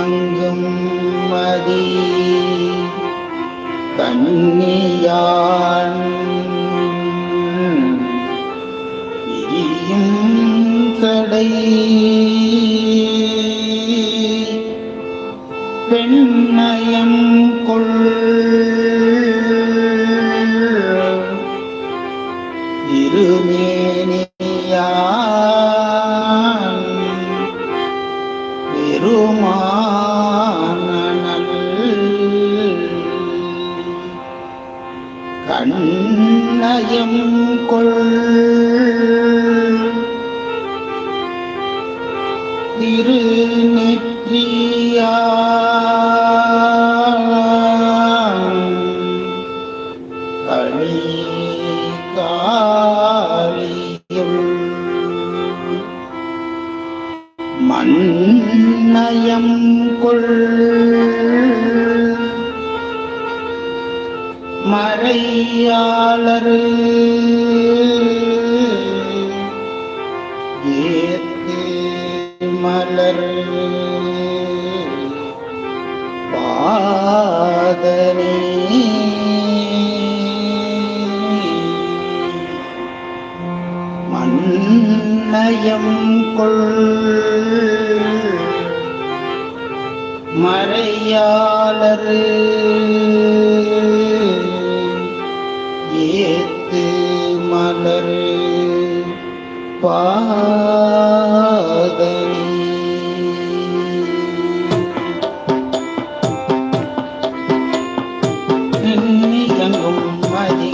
விண்ணியங்கும் மதி. கண்ணியான் பிரியும் சடை. பெண்ணயம் கொள். இருமேனியான் மறையாளர். ஏத்து மலர் பாதனே மன்னயம் கொள் மறையாளர். ஏத்து மலர் பாதனி எங்கும் மதி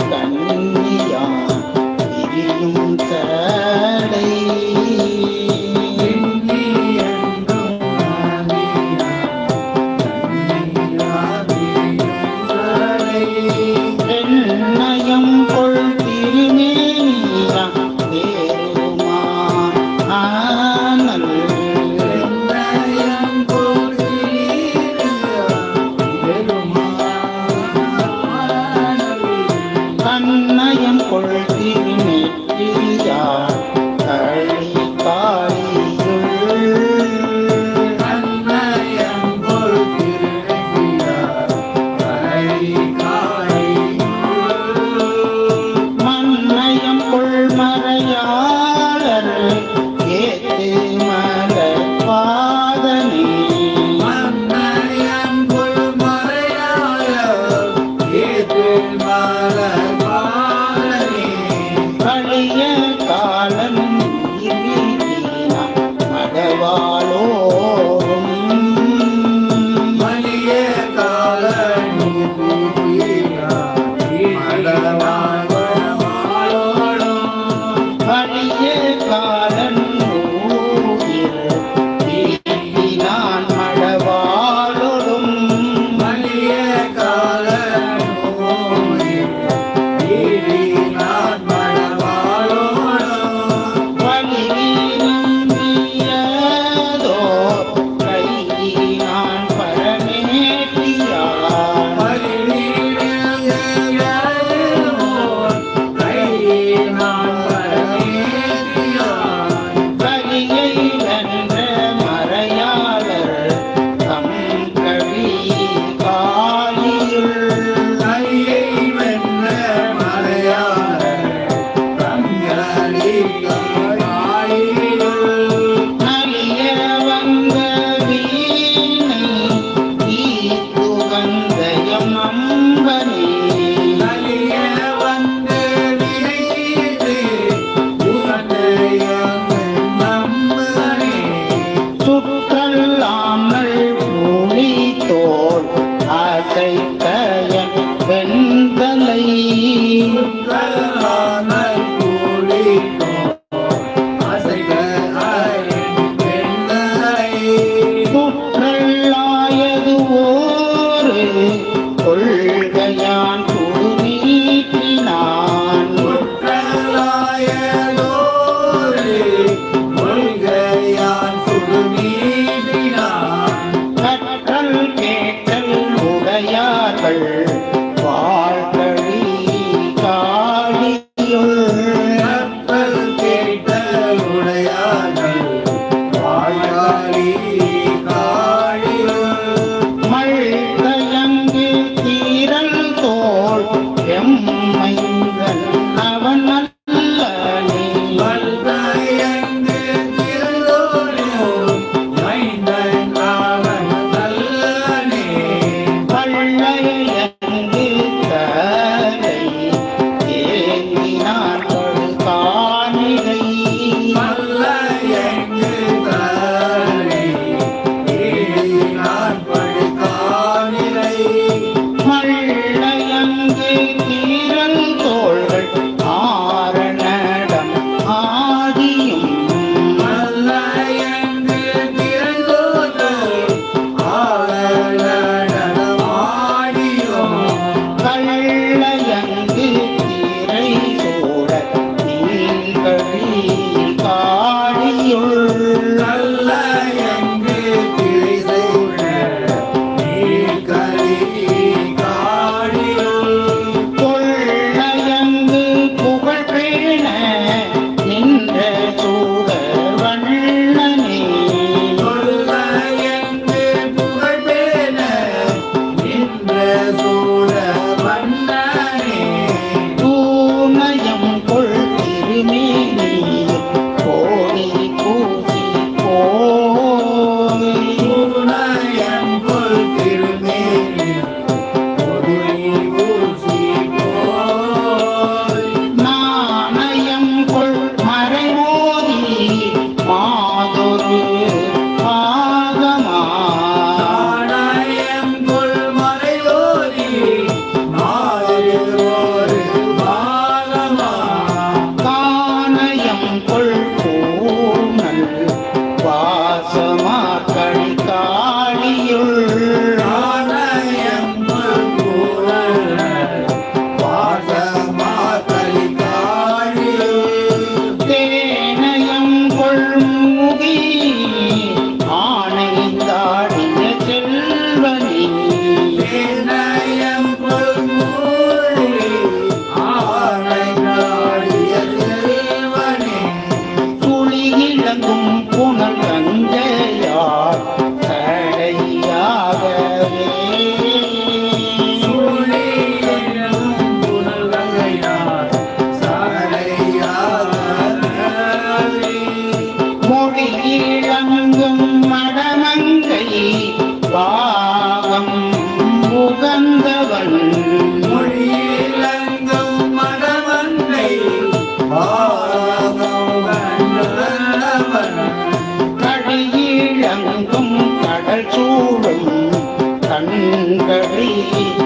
Thank you.